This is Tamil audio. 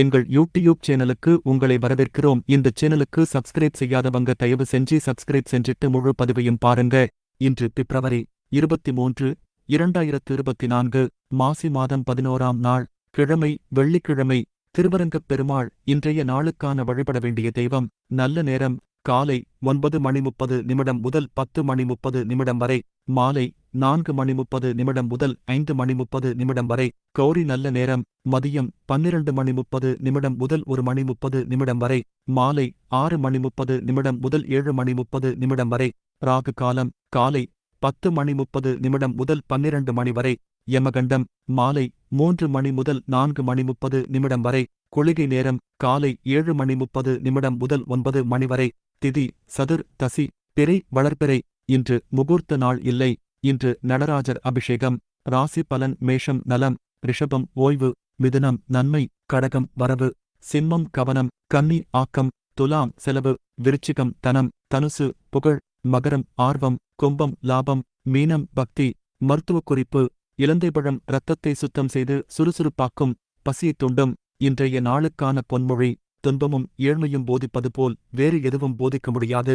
எங்கள் யூடியூப் சேனலுக்கு உங்களை வரவேற்கிறோம். இந்த சேனலுக்கு சப்ஸ்கிரைப் செய்யாதவங்க தயவு செஞ்சு சப்ஸ்கிரைப் செஞ்சிட்டு முழு பதிவையும் பாருங்க. இன்று பிப்ரவரி இருபத்தி மூன்று இரண்டாயிரத்து இருபத்தி நான்கு மாசி மாதம் பதினோராம் நாள் கிழமை வெள்ளிக்கிழமை திருவரங்கப் பெருமாள் இன்றைய நாளுக்கான வழிபட வேண்டிய தெய்வம். நல்ல நேரம் காலை ஒன்பது மணி முப்பது நிமிடம் முதல் பத்து மணி முப்பது நிமிடம் வரை மாலை நான்கு மணி முப்பது நிமிடம் முதல் ஐந்து மணி முப்பது நிமிடம் வரை கௌரி நல்ல நேரம் மதியம் பன்னிரண்டு மணி முப்பது நிமிடம் முதல் ஒரு மணி முப்பது நிமிடம் வரை மாலை ஆறு மணி முப்பது நிமிடம் முதல் ஏழு மணி முப்பது நிமிடம் வரை ராகு காலம் காலை பத்து மணி முப்பது நிமிடம் முதல் பன்னிரண்டு மணி வரை யமகண்டம் மாலை மூன்று மணி முதல் நான்கு மணி முப்பது நிமிடம் வரை குளிகை நேரம் காலை ஏழு மணி முப்பது நிமிடம் முதல் ஒன்பது மணி வரை திதி சதுர் தசி பிறை வளர்பிறை இன்று முகூர்த்த நாள் இல்லை இன்று நடராஜர் அபிஷேகம் ராசி பலன் மேஷம் நலம் ரிஷபம் ஓய்வு மிதுனம் நன்மை கடகம் வரவு சிம்மம் கவனம் கன்னி ஆக்கம் துலாம் செலவு விருச்சிகம் தனம் தனுசு புகழ் மகரம் ஆர்வம் கும்பம் லாபம் மீனம் பக்தி மருத்துவக் குறிப்பு இலந்தைப்பழம் இரத்தத்தை சுத்தம் செய்து சுறுசுறுப்பாக்கும் பசியைத் தூண்டும் இன்றைய நாளுக்கான பொன்மொழி துன்பமும் ஏழ்மையும் போதிப்பது போல் வேறு எதுவும் போதிக்க முடியாது.